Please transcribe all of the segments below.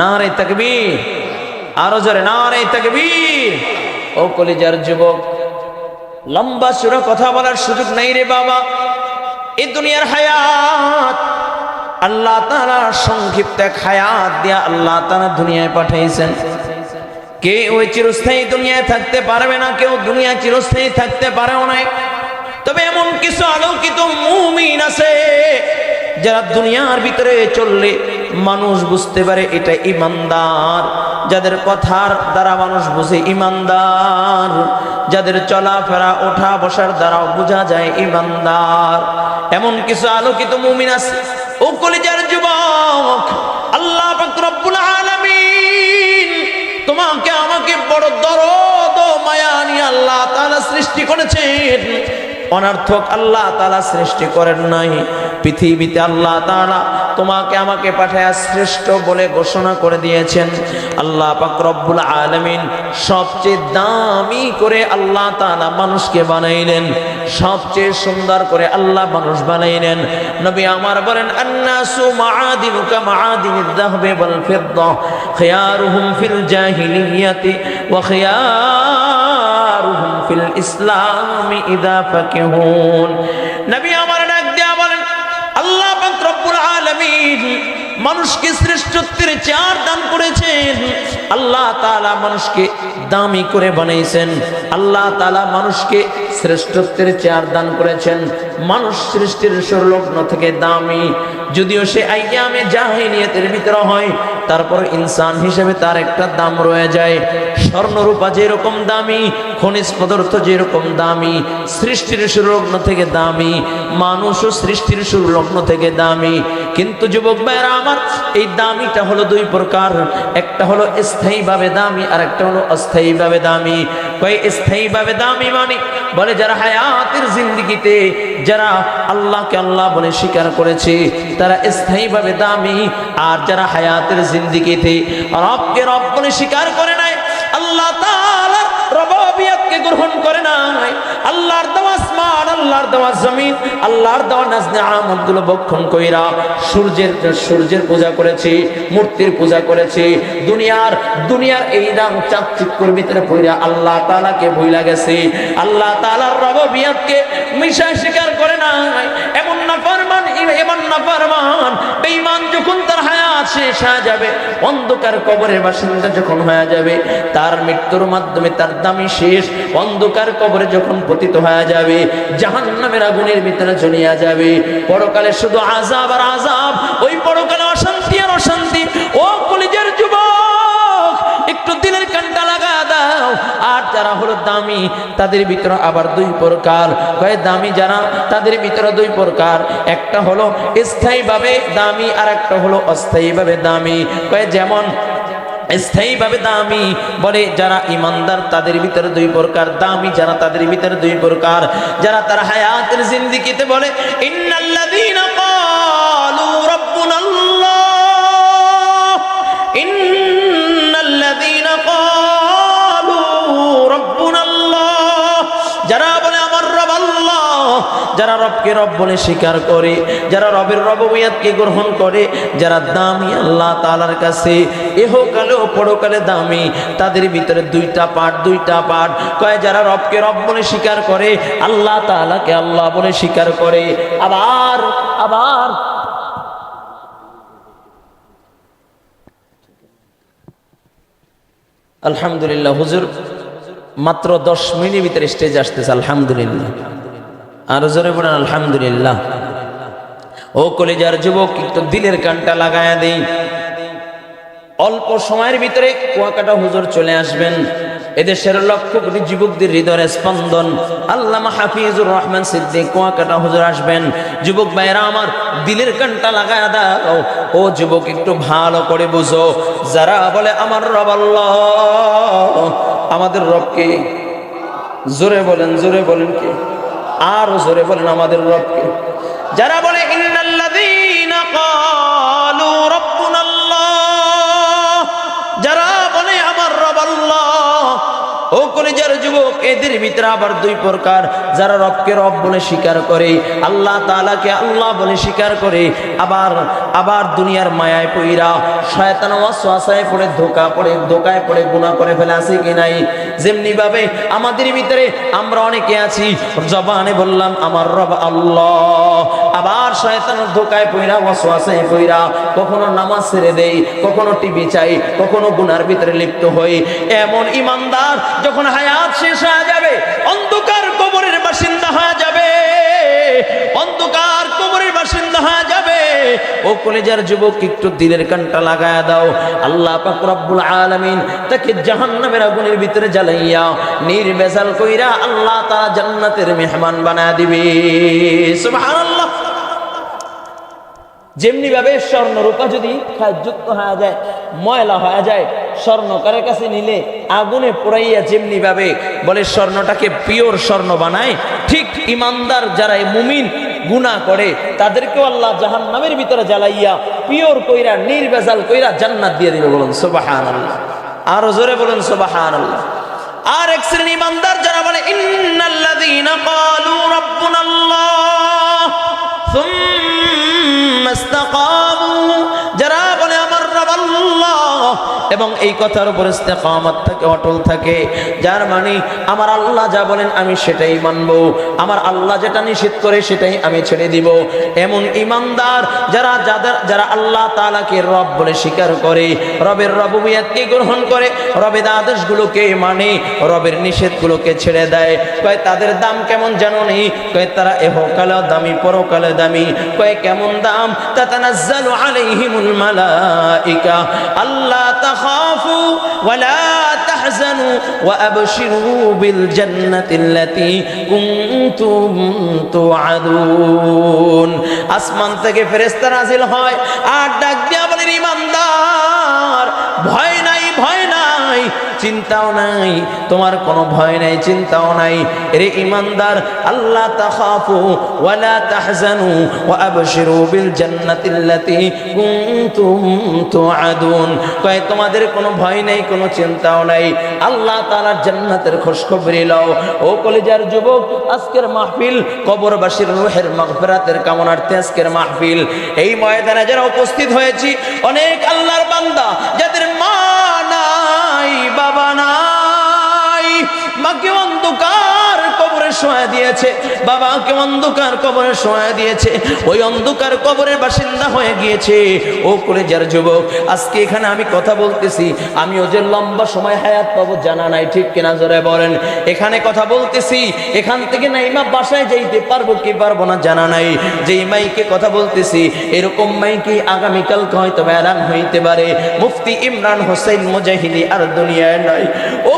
না রে তাকবীর। আরও জোরে না রে তাকবীর। ও কলিজার যুবক, লম্বা সুরে কথা বলার সুযোগ নাই রে বাবা। এই দুনিয়ার হায়াত, আল্লাহ তাআলা সংক্ষিপ্ত এক হায়াত দিয়া আল্লাহ তাআলা দুনিয়ায় পাঠাইছেন। কে ওই চিরস্থায়ী দুনিয়ায় থাকতে পারবে না, কেউ দুনিয়া চিরস্থায়ী থাকতে পারেও নাই। তবে এমন কিছু আলোকিত মুমিন আছে যারা দুনিয়ার ভিতরে চললে মানুষ বুঝতে পারে এটা ইমানদার। যাদের কথার দ্বারা মানুষ বুঝে ইমানদার, যাদের চলাফেরা, ওঠা বসার দ্বারাও বোঝা যায় ইমানদার। এমন কিছু আলোকিত মুমিন আছে। ও কলিজার যুবক, আল্লাহ তোমাকে আমাকে বড় দরদ মায়া নিয়ে আল্লাহ তাআলা সৃষ্টি করেছেন। অনার্থক আল্লাহ তালা সৃষ্টি করেন নাই। পৃথিবীতে আল্লাহ তাআলা তোমাকে আমাকে পাঠায় শ্রেষ্ঠ বলে ঘোষণা করে দিয়েছেন। আল্লাহ পাক রব্বুল আলামিন সবচেয়ে দামি করে আল্লাহ তাআলা মানুষকে বানাইলেন। সবচেয়ে সুন্দর করে আল্লাহ মানুষ বানাইলেন। নবী আমার বলেন, আন্নাসু মাআদিনু কা মাআদিনিদ যাহবি ওয়াল ফিদ্দা, খিয়ারুহুম ফিল জাহিলিয়াতি ওয়া ফিল ইসলামি ইদা ফাকিহুন নবী আমার ডাক বলেন, আল্লাহ পাক রব্বুল আলামিন মানুষকে শ্রেষ্ঠত্বের চার দান করেছেন। আল্লাহ তাআলা মানুষকে দামি করে বানাইছেন আল্লাহ তাআলা মানুষকে শ্রেষ্ঠত্বের চার দান করেছেন। মানুষ সৃষ্টির সংলগ্ন থেকে দামি। যদিও সে আইয়ামে জাহিনিয়তের ভিতরে হয়, তারপর ইনসান হিসেবে তার একটা দাম রয়ে যায়। স্বর্ণরূপা যেরকম দামি খনিজ পদার্থ যেরকম দামি, সৃষ্টির সুলগ্ন থেকে দামি, মানুষও সৃষ্টির সুলগ্ন থেকে দামি। কিন্তু যুবক ভাইয়েরা আমার, এই দামিটা হলো দুই প্রকার। একটা হলো স্থায়ীভাবে দামি, আর একটা হলো অস্থায়ীভাবে দামি। কয় স্থায়ীভাবে দামি মানে? বলে যারা হায়াতের জিন্দিগিতে, যারা আল্লাহকে আল্লাহ বলে স্বীকার করেছে, তারা স্থায়ীভাবে দামি। আর যারা হায়াতের জিন্দিগিতে, রবকে রব বলে স্বীকার করে নাই, আল্লাহ তাআলার রবাবিয়াতকে গ্রহণ করে নাই। আল্লাহর দেওয়া আসমান, আল্লাহর দেওয়া জমিন, আল্লাহর দেওয়া নাজনে বক্ষণ কইরা সূর্যের সূর্যের পূজা করেছে, মূর্তির পূজা করেছে। দুনিয়ার দুনিয়ার এই রাম চাকচিক্যর ভিতরে পইরা আল্লাহ তাআলাকে ভুইলা গেছে। আল্লাহ তাআলার রবাবিয়াতকে মিশা স্বীকার করে নাই। এমন না ফরমান এমন না ফরমান বেঈমান যখন তার হায়াত শেষ হয়ে যাবে, অন্ধকার কবরের বাসিন্দা যখন হয়ে যাবে, তার মৃত্যুর মাধ্যমে তার দামি শেষ অন্ধকার কবরে যখন পতিত হয়ে যাবে জাহান নামের আগুনের ভিতরে যাবে। পরকালে শুধু আজাব আর আজাব ওই পরকালে অশান্তি আর অশান্তি। ও কলিজার দামি, তাদের ভিতরে আবার দুই প্রকার। কয়ে দামি যারা, তাদের ভিতরে দুই প্রকার। একটা হলো স্থায়ীভাবে দামি আর একটা হলো অস্থায়ীভাবে দামি। কয়ে যেমন স্থায়ীভাবে দামি বলে যারা ইমানদার, তাদের ভিতরে দুই প্রকার। দামি যারা, তাদের ভিতরে দুই প্রকার। যারা তার হায়াতের জিন্দিগিতে বলে, ইন্নাল্লাযীনা ক্বালু রাব্বুনাল্লাহ ইন্নাল্লাযীনা যারা রবকে রব বলে স্বীকার করে, যারা রবের রববিয়াতকে গ্রহণ করে, যারা দামি আল্লাহ তাআলার কাছে, এহকালে ও পরকালে দামি, তাদের ভিতরে দুইটা পাঠ দুইটা পাঠ। কয়, যারা রবকে রব বলে স্বীকার করে, আল্লাহ তাআলাকে আল্লাহ বলে স্বীকার করে। আবার আবার। আলহামদুলিল্লাহ, হুজুর, মাত্র দশ মিনিটের ভিতরে স্টেজ আসতেছে, আলহামদুলিল্লাহ। আর জোরে বলেন, আলহামদুলিল্লাহ। ও কলেজার যুবক, একটু দিলের কানটা লাগায়া দেই। অল্প সময়ের ভিতরে কুয়াকাটা হুজুর চলে আসবেন। এদেশের লক্ষ কোটি যুবকদের হৃদয়ের স্পন্দন। আল্লামা হাফিজুর রহমান সিদ্দিক কুয়াকাটা হুজুর আসবেন। যুবক ভাইরা আমার দিলের কানটা লাগায় দাও। ও যুবক, একটু ভালো করে বুঝো। যারা বলে, আমার রব আল্লাহ। আমাদের রবকে জোরে বলেন জোরে বলেন কি? আর জোরে বলেন আমাদের রবকে। যারা বলে যারা বলে রব আল্লাহ ও এদের ভিতরে আবার দুই প্রকার। যারা রবকে রব বলে করে, আল্লাহ আল্লাহ বলে করে, আবার আবার দুনিয়ার মায়ায় পইরা পড়ে, ধোকা পড়ে, ধোকায় পড়ে, গুনাহ করে ফেলে, আছে কি নাই? যেমনি ভাবে আমাদের ভিতরে আমরা অনেকে আছি, জবানে বললাম, আমার রব আল্লাহ। আবার শয়তানের ধোকায় পইরা ওয়াসওয়াসায় পইরা কখনো নামাজ ছেড়ে দেই কখনো টিভি চাই, কখনো গুনার ভিতরে লিপ্ত হই। এমন ইমানদার যখন হায়াত শেষ হয়ে যাবে, অন্ধকার কবরের বাসিন্দা হয়ে যাবে, অন্ধকার ও কলেজার যুবক, একটু দিলের কানটা লাগায়া দাও। আল্লাহ পাক রব্বুল আলামিন তাকে জাহান্নামের আগুনের ভিতরে জ্বালাইয়া নির্বেজাল কইরা আল্লাহ তাআলা জান্নাতের মেহমান বানায় দিবে। যেমনি ভাবে স্বর্ণ রূপা যদি যুক্ত হয়ে যায়, ময়লা হয়ে যায়, স্বর্ণকারের কাছে নিলে আগুনে পোড়াইয়া যেমনি ভাবে বলে, স্বর্ণটাকে পিওর স্বর্ণ বানায়, ঠিক ইমানদার যারা মুমিন গুণা করে, তাদেরকেও আল্লাহ জাহান নামের ভিতরে জ্বালাইয়া পিওর কইরা নির্বেজাল কইরা জান্নাত দিয়ে দিবে বলুন সোবাহান আল্লাহ আরও জোরে বলুন সোবাহান আল্লাহ আর এক শ্রেণি ইমানদার যারা বলে, ইন্নাল্লাযীনা ক্বালু রাব্বুনাল্লাহ সুম্মা ইসতাকামু যারা বলে, আমার রব আল্লাহ এবং এই কথার উপর ইস্তেকামত থাকে অটল থাকে। যার মানে আমার আল্লাহ যা বলেন আমি সেটাই মানব। আমার আল্লাহ যেটা নিষেধ করে সেটাই আমি ছেড়ে দিব। এমন ইমানদার যারা, যাদের, যারা আল্লাহ তাআলাকে রব বলে স্বীকার করে, রবের রবুবিয়াতকে গ্রহণ করে, রবের আদেশগুলোকে মানে রবের নিষেধগুলোকে ছেড়ে দেয়। কয়, তাদের দাম কেমন জানো নেই কয়, তারা এহকালে দামি, পরকালে দামি। কয়, কেমন দাম? তাতানাজ্জালু আলাইহিমুল মালাইকা। আল্লাহ তাখাফু তাহজানু ওয়া আবশিরু বিল জান্নাতি আল্লাতী কুনতুম তুআদুন। আসমান থেকে ফেরেশতা নাজিল হয় আর ডাক দিয়া বলেন, ইমানদার, ভয় চিন্তাও নাই, তোমার কোনো ভয় নাই, চিন্তাও নাই। রে ইমানদার আল্লাহ তাখাফু ওয়ালা তাহজানু ওয়া আবশিরু বিল জান্নাতিল্লাতী কুনতুম তুআদুন। কয়, তোমাদের কোনো ভয় নাই, কোনো চিন্তাও নাই। আল্লাহ তাআলার জান্নাতের খোঁজখবরি লও। ও কলিজার যুবক, আজকের মাহফিল কবরবাসীর রূহের মাগফিরাতের কামনার্থে আজকের মাহফিল। এই ময়দানে যারা উপস্থিত হয়েছি, অনেক আল্লাহর বান্দা, যাদের মা কবরে শোয়া দিয়েছে। বাবাকে অন্ধকার কবরে শোয়া দিয়েছে। ওই অন্ধকার কবরের বাসিন্দা হয়ে গিয়েছে। ও করে যার যুবক, আজকে এখানে আমি কথা বলতেছি। আমিও যে লম্বা সময় হায়াত পাবো জানা নাই, ঠিক কিনা জোরে বলেন? এখানে কথা বলতেছি, এখান থেকে নাইমা বাসায় যাইতে পারব কি পারব না জানা নাই। যে মাইকে কথা বলতেছি, এরকম মাইকে আগামীকাল হয়তো এলান হইতে পারে। মুফতি ইমরান হোসেন মুজাহিদি আর দুনিয়ায় নাই ও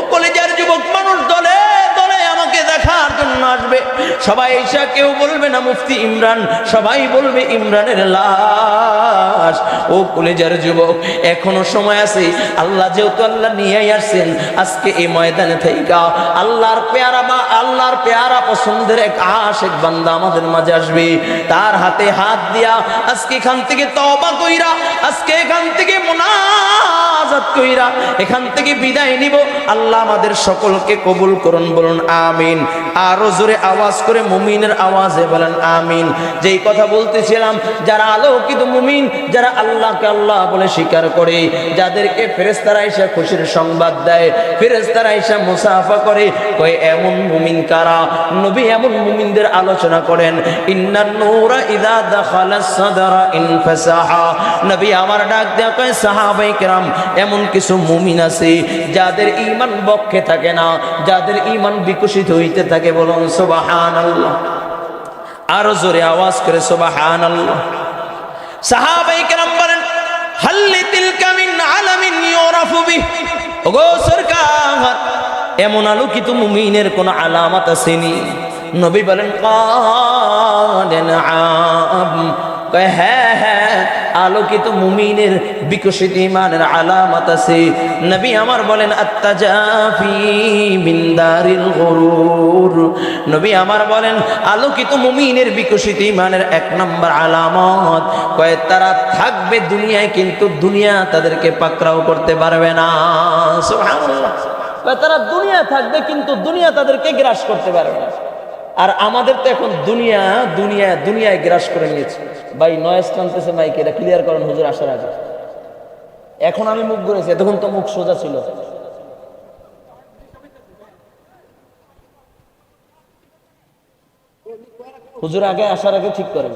সবাই এসা কেউ বলবে না মুফতি ইমরান, সবাই বলবে ইমরানের লাশ। ও কলেজার যুবক, এখনও সময় আছে, আল্লাহ যেহেতু আল্লাহ নিয়ে আসছেন, আজকে এই ময়দানে থেকে আল্লাহর পেয়ারা বা আল্লাহর পেয়ারা পছন্দের এক আশ এক বান্দা আমাদের মাঝে আসবে। তার হাতে হাত দিয়া আজকে এখান থেকে তবা কইরা, আজকে এখান থেকে মোনাজাত কইরা এখান থেকে বিদায় নিব। আল্লাহ আমাদের সকলকে কবুল করুন, বলুন আমিন। আরও জোরে আওয়াজ করে মুমিনের আওয়াজে বলেন আমিন। যেই কথা বলতেছিলাম, যারা আলোকিত মুমিন, যারা আল্লাহকে আল্লাহ বলে স্বীকার করে, যাদেরকে ফেরেস্তারা এসে খুশির সংবাদ দেয় ফেরেস্তারা এসে মুসাফা করে, কয়, এমন মুমিন কারা? নবী এমন মুমিনদের আলোচনা করেন ইন্নার নূরা ইদা দাখালা সাদরা ইনফাসাহা নবী আমার ডাক দেয়া কয়, সাহাবাই কেরাম, এমন কিছু মুমিন আছে, যাদের ইমান বক্ষে থাকে না, যাদের ইমান বিকশিত হইতে থাকে বলুন সুবহানাল্লাহ। আরও জোরে আওয়াজ করে সুবহানাল্লাহ। সাহাবাই কেরাম বলেন হাল্লি তিলকা মিন আলামিন ইউরাফু বিহ? ওগো সরকার, এমন আলোকিত মুমিনের কোন আলামত আসেনি। নবী বলেন, কালেন আম হ্যাঁ হ্যাঁ আলোকিত মুমিনের বিকশিত ইমানের আলামত আছে। নবী আমার বলেন গরুর। নবী আমার বলেন, আলোকিত মুমিনের বিকশিত ইমানের এক নম্বর আলামত। কয়, তারা থাকবে দুনিয়ায়, কিন্তু দুনিয়া তাদেরকে পাকড়াও করতে পারবে না। সুবহানাল্লাহ। তারা দুনিয়া থাকবে, কিন্তু দুনিয়া তাদেরকে গ্রাস করতে পারবে না। আর আমাদের তো এখন দুনিয়া দুনিয়া, দুনিয়ায় গ্রাস করে নিয়েছে। ভাই নয়েস টানতেছে মাইক এটা ক্লিয়ার করেন হুজুর আসার আগে। এখন আমি মুখ ঘুরেছি তখন তো মুখ সোজা ছিল। হুজুর আগে আসার আগে ঠিক করেন।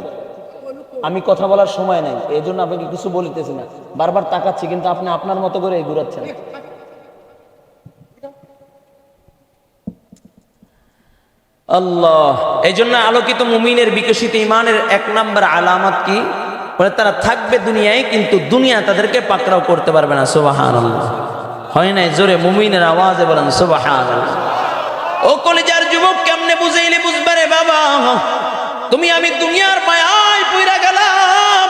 আমি কথা বলার সময় নাই এই জন্য আপনাকে কিছু বলিতেছি না। বারবার তাকাচ্ছি, কিন্তু আপনি আপনার মতো করে ঘুরাচ্ছেন। আল্লাহ। এই জন্য আলোকিত মুমিনের বিকশিত ইমানের এক নাম্বার আলামত কি? বলে তারা থাকবে দুনিয়ায়, কিন্তু দুনিয়া তাদেরকে পাকড়াও করতে পারবে না। সুবাহান হয় নাই? জোরে মুমিনের আওয়াজে বলেন সুবাহান ও কলেজার যুবক, কেমনে বুঝাইলে বুঝবে রে বাবা? তুমি আমি দুনিয়ার মায়ায় পইরা গেলাম,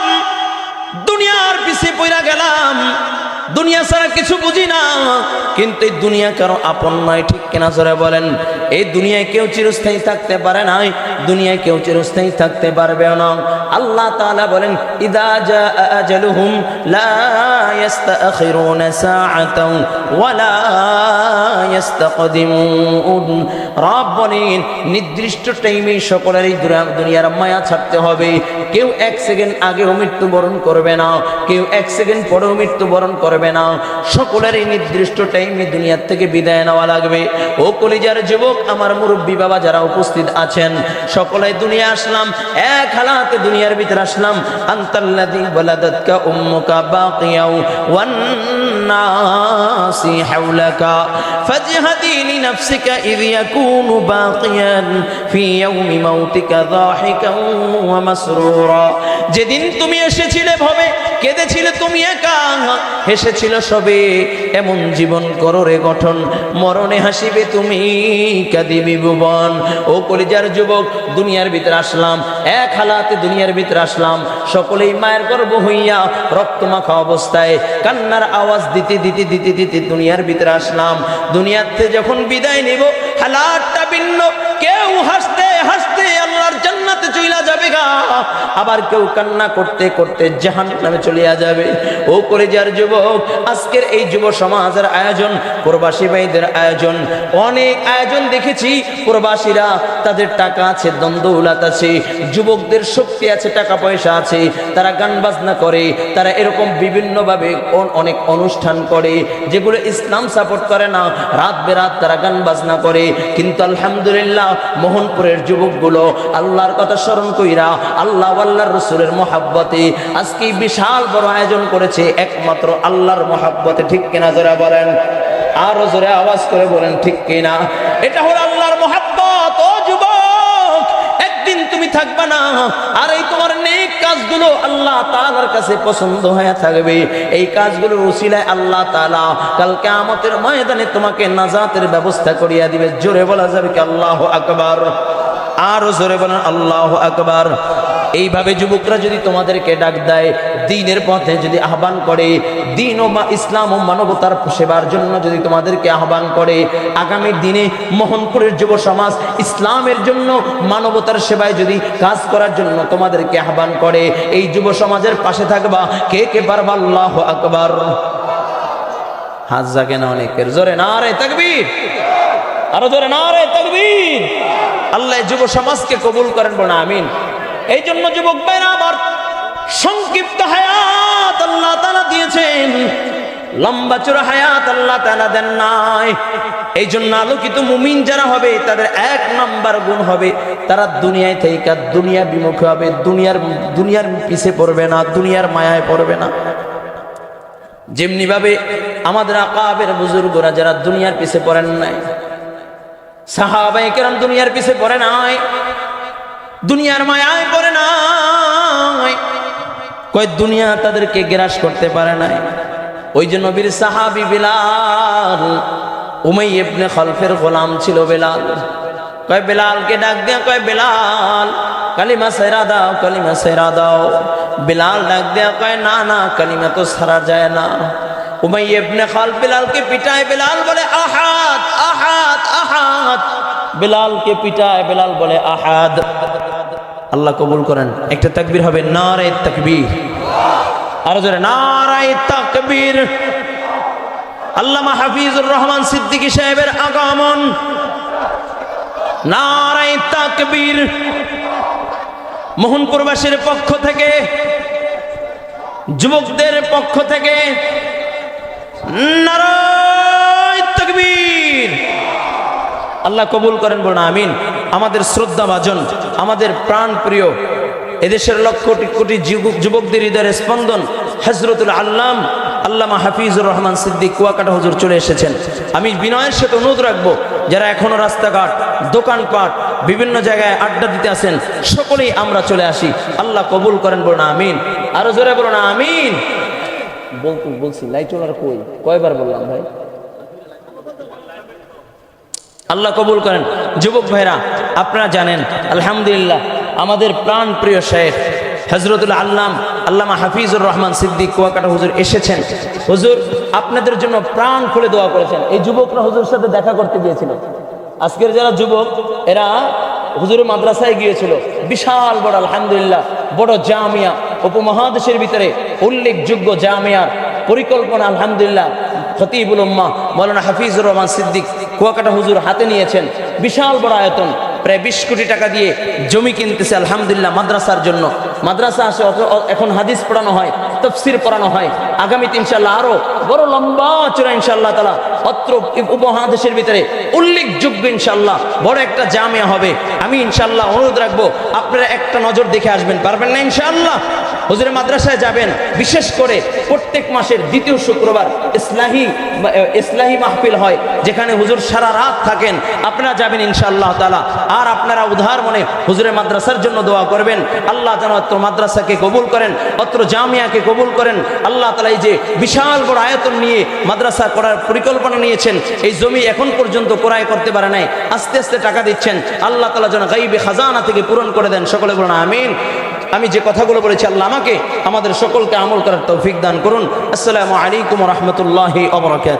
দুনিয়ার পিছে পইরা গেলাম। দুনিয়া ছাড়া কিছু বুঝি না, কিন্তু এই দুনিয়া কারও আপন নয়, ঠিক কেনা জোরে বলেন? এই দুনিয়ায় কেউ চিরস্থায়ী থাকতে পারে নাই, দুনিয়ায় কেউ চিরস্থায়ী থাকতে পারবে না। আল্লাহ তাআলা বলেন, ইদা জা আজালুহুম লা ইস্তাখিরুনা সাআতাও ওয়ালা ইস্তাকদিমুন রব বলেন, নির্দিষ্ট টাইমে সকলের এই দুনিয়ার মায়া ছাড়তে হবে। কেউ এক সেকেন্ড আগেও মৃত্যুবরণ করবে না, কেউ এক সেকেন্ড পরেও মৃত্যুবরণ করবে না। সকলের এই নির্দিষ্ট টাইমে দুনিয়ার থেকে বিদায় নেওয়া লাগবে। ও কলিজার যুবক আমার মুরব্বী বাবা যারা উপস্থিত আছেন, সকলে দুনিয়া আসলাম, এক হালাতে দুনিয়ার ভিতরে আসলাম। আন্তাল্লাদি ওয়ালাদাতকা উম্মুকা বাকিয়াও ওয়ান হাওলাকা। ফাজহাদি লিনাফসিকা ইয ইয়াকুনু বাকিয়ান ফি ইয়াউমি মাউতিকা যাহিকান ওয়া মাসরুরা। যেদিন তুমি এসেছিলে ভবে কেঁদেছিলে তুমি একা? হেসেছিল সবে, এমন জীবন করো রে গঠন, মরণে হাসিবে তুমি, কাঁদিবি ভুবন। ও কলিজার যুবক, দুনিয়ার ভিতরে আসলাম, এক হালাতে দুনিয়ার ভিতরে আসলাম, সকলেই মায়ের গর্ব হইয়া রক্তমাখা অবস্থায় কান্নার আওয়াজ দিতে দিতে দিতে দিতে দুনিয়ার ভিতরে আসলাম। দুনিয়াতে যখন বিদায় নিব, হালাতটা ভিন্ন কেউ হাসতে হাসতে আল্লাহর জান্নাতে চইলা যাবে গা। আবার কেউ কান্না করতে করতে জাহান নামে চলিয়া যাবে। ও করে যার যুবক, আজকের এই যুব সমাজের আয়োজন, প্রবাসী ভাইদের আয়োজন। অনেক আয়োজন দেখেছি, প্রবাসীরা তাদের টাকা আছে, দ্বন্দ্বউলাত আছে, যুবকদের শক্তি আছে, টাকা পয়সা আছে, তারা গান বাজনা করে, তারা এরকম বিভিন্নভাবে অন- অনেক অনুষ্ঠান করে, যেগুলো ইসলাম সাপোর্ট করে না, রাত বেরাত তারা গান বাজনা করে। কিন্তু আলহামদুলিল্লাহ মোহনপুরের যুবকগুলো, আল্লাহর কথা স্মরণ কইরা আল্লাহ আল্লাহর রসুলের মহাব্বতে আজকে বিশাল বড় আয়োজন করেছে, একমাত্র আল্লাহর মহাব্বতে, ঠিক কিনা যারা বলেন? আরও জোরে আওয়াজ করে বলেন, ঠিক কিনা? এটা হলো আল্লাহর মহাব্বত। ও একদিন তুমি থাকবে না। আর এই তোমার নেক কাজগুলো আল্লাহ তাআলার কাছে পছন্দ হয়ে থাকবে। এই কাজগুলোর উসিলায় আল্লাহ তাআলা কালকে আমাদের ময়দানে তোমাকে নাজাতের ব্যবস্থা করিয়া দিবে। জোরে বলা যাবে কি আল্লাহ আকবার। আরও জোরে বলেন, আল্লাহ আকবার। এইভাবে যুবকরা যদি তোমাদেরকে ডাক দেয়, দিনের পথে যদি আহ্বান করে, দিন ও বা ইসলাম ও মানবতার সেবার জন্য যদি তোমাদেরকে আহ্বান করে, আগামী দিনে মোহনপুরের যুব সমাজ ইসলামের জন্য, মানবতার সেবায় যদি কাজ করার জন্য তোমাদেরকে আহ্বান করে, এই যুব সমাজের পাশে থাকবা। কে কে পারবা? আল্লাহ আকবার। হাত জাগে না অনেকের। জোরে না রে তাকবীর। আরও জোরে না রে তাকবীর। আল্লাহ যুব সমাজকে কবুল করেন বলে আমিন। এই জন্য যুবক ভাইরা আমার সংক্ষিপ্ত হায়াত আল্লাহ তাআলা দিয়েছেন। লম্বা চূড়া হায়াত আল্লাহ তাআলা দেন নাই। এই জন্য আলোকিত মুমিন যারা হবে, তাদের এক নাম্বার গুণ হবে, তারা দুনিয়ায় থেকে দুনিয়া বিমুখ হবে। দুনিয়ার দুনিয়ার পিছে পড়বে না, দুনিয়ার মায়ায় পড়বে না। যেমনি ভাবে আমাদের আকাবের বুজুর্গরা যারা দুনিয়ার পিছে পড়েন নাই সাহাবাই কেরাম দুনিয়ার পিছে পড়ে নাই, দুনিয়ার মায়ায় পড়ে নাই। কয়, দুনিয়া তাদেরকে গ্রাস করতে পারে নাই। ওই জন্য বীর সাহাবি বিলাল, উমাই ইবনে খলফের গোলাম ছিল বেলাল। কয়, বেলালকে ডাক দিয়া কয়, বেলাল, কালিমা সেরা দাও, কালিমা সেরা দাও। বেলাল ডাক দিয়া কয়, না না, কালিমা তো সারা যায় না। উমাই ইবনে খাল বেলালকে পিটায়, বেলাল বলে আহাদ আহাদ আহাদ। বেলালকে পিটায়, বেলাল বলে, আহাদ। আল্লাহ কবুল করেন। একটা হবে নারে আরও জোরে আল্লামা হাফিজুর রহমান সিদ্দিকী সাহেবের আগমন। নারায় তাকবীর। মোহনপুরবাসীর পক্ষ থেকে, যুবকদের পক্ষ থেকে, নারায় তাকবীর। আল্লাহ কবুল করেন বলুন, আমিন। আমাদের শ্রদ্ধা ভাজন আমাদের প্রাণ প্রিয় এদেশের লক্ষ কোটি কোটি যুবক- যুবকদের হৃদয়ের স্পন্দন হজরতুল আল্লাম, আল্লামা হাফিজুর রহমান সিদ্দিক কুয়াকাটা হুজুর চলে এসেছেন। আমি বিনয়ের সাথে অনুরোধ রাখব, যারা এখনও রাস্তাঘাট, দোকানপাট, বিভিন্ন জায়গায় আড্ডা দিতে আসেন সকলেই আমরা চলে আসি। আল্লাহ কবুল করেন বলুন, আমিন। আরও জোরে বলুন, আমিন। বলছি লাইট কই? কয়বার বললাম ভাই? আল্লাহ কবুল করেন। যুবক ভাইরা, আপনারা জানেন, আলহামদুলিল্লাহ, আমাদের প্রাণ প্রিয় শেখ হজরতুল আল্লাম, আল্লামা হাফিজুর রহমান সিদ্দিক কুয়াকাটা হুজুর এসেছেন। হুজুর, আপনাদের জন্য প্রাণ খুলে দোয়া করেছেন। এই যুবকরা হুজুর সাথে দেখা করতে গিয়েছিল। আজকের যারা যুবক, এরা হুজুরের মাদ্রাসায় গিয়েছিল। বিশাল বড়, আলহামদুলিল্লাহ, বড় জামিয়া, উপমহাদেশের ভিতরে উল্লেখযোগ্য জামিয়ার পরিকল্পনা, আলহামদুলিল্লাহ, খতিবুল উম্মা মৌলানা হাফিজুর রহমান সিদ্দিক কুয়াকাটা হুজুর হাতে নিয়েছেন, বিশাল বড় আয়তন, প্রায় বিশ কোটি টাকা দিয়ে জমি কিনতেছে, আলহামদুলিল্লাহ, মাদ্রাসার জন্য। মাদ্রাসা আসে এখন হাদিস পড়ানো হয়, তফসির পড়ানো হয়। আগামীতে ইনশাল্লাহ আরও বড় লম্বা চূড়া ইনশাল্লাহ তালা অত্র উপমহাদেশের ভিতরে উল্লেখযোগ্য ইনশাল্লাহ বড় একটা জামিয়া হবে। আমি ইনশাল্লাহ অনুরোধ রাখব, আপনারা একটা নজর দেখে আসবেন, পারবেন না ইনশাল্লাহ হুজুরে মাদ্রাসায় যাবেন, বিশেষ করে প্রত্যেক মাসের দ্বিতীয় শুক্রবার ইসলাহি ইসলাহি মাহফিল হয়, যেখানে হুজুর সারা রাত থাকেন। আপনারা যাবেন ইনশাআল্লাহ তালা আর আপনারা উধার মনে হুজুরের মাদ্রাসার জন্য দোয়া করবেন। আল্লাহ যেন অত্র মাদ্রাসাকে কবুল করেন, অত্র জামিয়াকে কবুল করেন। আল্লাহ তালা এই যে বিশাল বড় আয়তন নিয়ে মাদ্রাসা করার পরিকল্পনা নিয়েছেন, এই জমি এখন পর্যন্ত ক্রয় করতে পারে নাই, আস্তে আস্তে টাকা দিচ্ছেন। আল্লাহ তালা যেন গাইবে খাজানা থেকে পূরণ করে দেন, সকলে বলুন আমিন। আমি যে কথাগুলো বলেছি, আল্লাহ আমাকে, আমাদের সকলকে আমল করার তৌফিক দান করুন। আসসালামু আলাইকুম রহমতুল্লাহি অবরাকাত